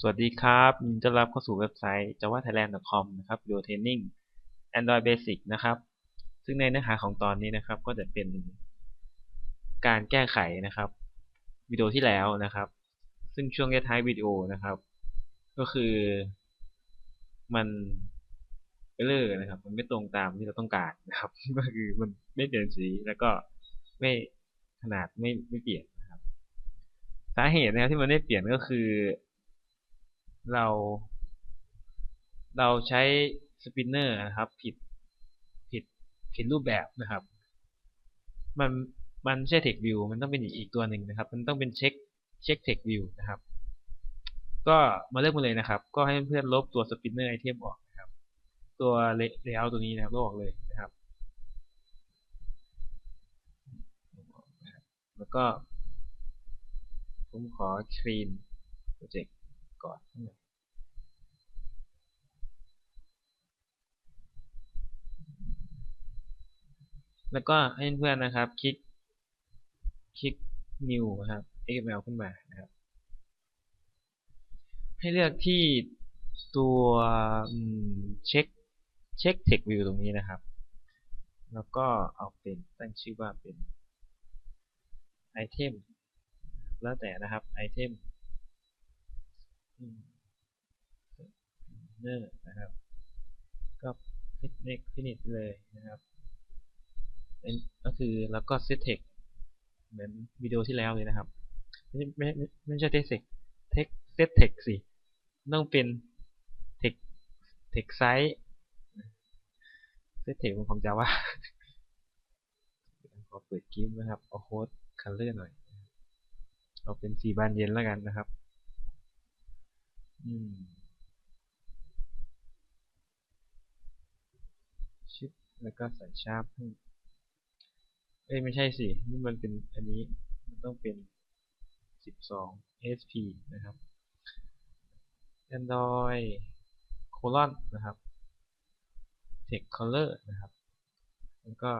สวัสดีครับยินดีต้อนรับเข้าสู่เว็บไซต์ javathailand.com นะครับ Video Training Android Basic นะครับ ซึ่งในเนื้อหาของตอนนี้นะครับ ก็จะเป็นการแก้ไขนะครับวิดีโอที่แล้วนะครับ ซึ่งช่วงท้ายวิดีโอนะครับ ก็คือมันเออร์นะครับ มันไม่ตรงตามที่เราต้องการนะครับ ก็คือมันไม่เปลี่ยนสีแล้วก็ไม่ขนาดไม่ไม่เปลี่ยนนะครับ สาเหตุนะครับที่มันไม่เปลี่ยนก็คือ เรา เราใช้สปินเนอร์นะครับ ผิดผิดผิดรูปแบบนะครับ มันมันไม่ใช่เทควิวมันต้องเป็นอีกตัวหนึ่งนะครับ มันต้องเป็นเช็คเช็คเทควิวนะครับ ก็มาเลือกมาเลยนะครับ ก็ให้เพื่อนลบตัวสปินเนอร์ไอเทมออกนะครับ ตัวเลเยอร์ตัวนี้นะครับลบออกเลยนะครับ แล้วก็ผมขอคลีนโปรเจกต์ ก่อนแล้วก็ให้เพื่อนนะครับ คลิก คลิก new นะครับ xml ขึ้นมานะครับ ให้เลือกที่ตัวเช็คเช็ค text view ตรงนี้นะครับ แล้วก็เอาเป็นตั้งชื่อว่าเป็นไอเทมแล้วแต่นะครับไอเทม เนอร์นะครับ ก็ฟินิชฟินิชเลยนะครับเป็นก็คือแล้วก็เซตเทคเหมือนวิดีโอที่แล้วเลยนะครับ ไม่ไม่ไม่ใช่เทคเทคเทคเซตเทคสิต้องเป็นเทคเทคไซส์เซตเทคของจาว่าขอเปิดกิมนะครับเอาโค้ดคัลเลอร์หน่อยเอาเป็นสีบานเย็นแล้วกันนะครับ ชิปแล้วก็ใส่ชาร์ปให้เอ้ยไม่ใช่สิ นี่มันเป็นอันนี้ มันต้องเป็น 12 SP นะครับ Android colon นะครับ text color นะครับ แล้วก็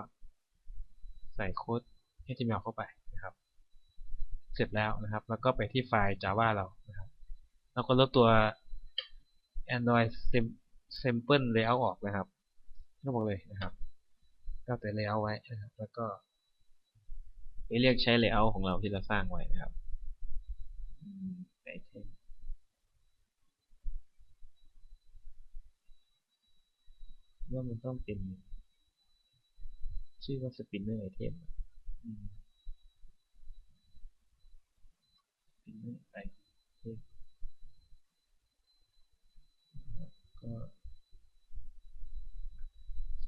ใส่โค้ด HTML เข้าไปนะครับ เสร็จแล้วนะครับ แล้วก็ไปที่ไฟล์ Java เรานะครับ แล้วก็ลบตัว Android sample layout ออกนะครับก็บอกเลยนะครับ ก็แต่ layout ไว้นะครับ แล้วก็ไปเรียกใช้ layout ของเราที่เราสร้างไว้นะครับไอเทมว่ามันต้องเป็น ชื่อว่า spinner item สปินเนอร์ไอเทมก็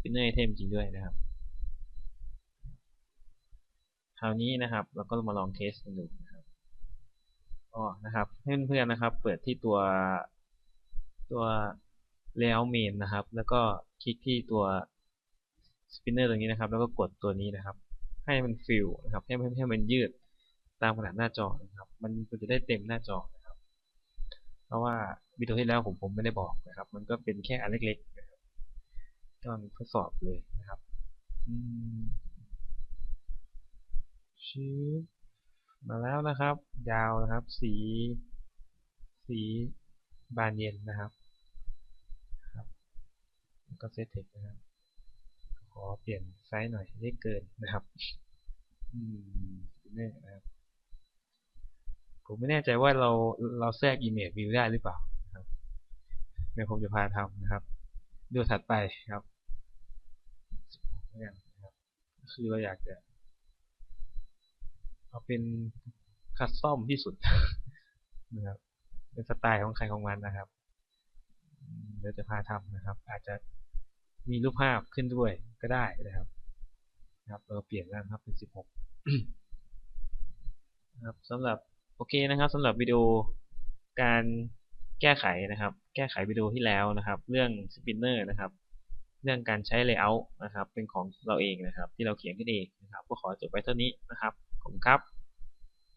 spinner item จริงด้วยนะครับ คราวนี้นะครับ เราก็มาลองเทสกันดูนะครับอ๋อนะครับเพื่อนๆนะครับ เปิดที่ตัวตัว layout main นะครับ แล้วก็คลิกที่ตัว spinner ตรงนี้นะครับ แล้วก็กดตัวนี้นะครับ ให้มันฟิลนะครับ ให้ให้มันยืดตามขนาดหน้าจอนะครับ มันจะได้เต็มหน้าจอนะครับ เพราะว่าวิดีโอที่แล้วผมผมไม่ได้บอกนะครับ มันก็เป็นแค่อันเล็กๆ นะครับก็ทดสอบเลยนะครับชื้อมาแล้วนะครับ ยาวนะครับ สี สีบานเย็นนะครับครับก็เซตเทคนะครับ ขอเปลี่ยนไซส์หน่อยได้เกินนะครับ อืมนี่นะครับ ผมไม่แน่ใจว่าเราเราแทรกอีเมจวิวได้หรือเปล่าครับเดี๋ยวผมจะพาทำนะครับ ดูถัดไปครับนะครับคือเราอยากจะเอาเป็นคัสตอมที่สุดนะครับเป็นสไตล์ของใครของมันนะครับเดี๋ยวจะพาทำนะครับ อาจจะมีรูปภาพขึ้นด้วยก็ได้นะครับครับ เราเปลี่ยนแล้วครับเป็น 16 นะครับสำหรับโอเคนะครับสำหรับวิดีโอการ แก้ไขนะครับ แก้ไขวิดีโอที่แล้วนะครับ เรื่องสปินเนอร์นะครับ เรื่องการใช้เลเยอร์นะครับ เป็นของเราเองนะครับ ที่เราเขียนขึ้นเองนะครับ ก็ขอจบไปเท่านี้นะครับ ขอบคุณครับ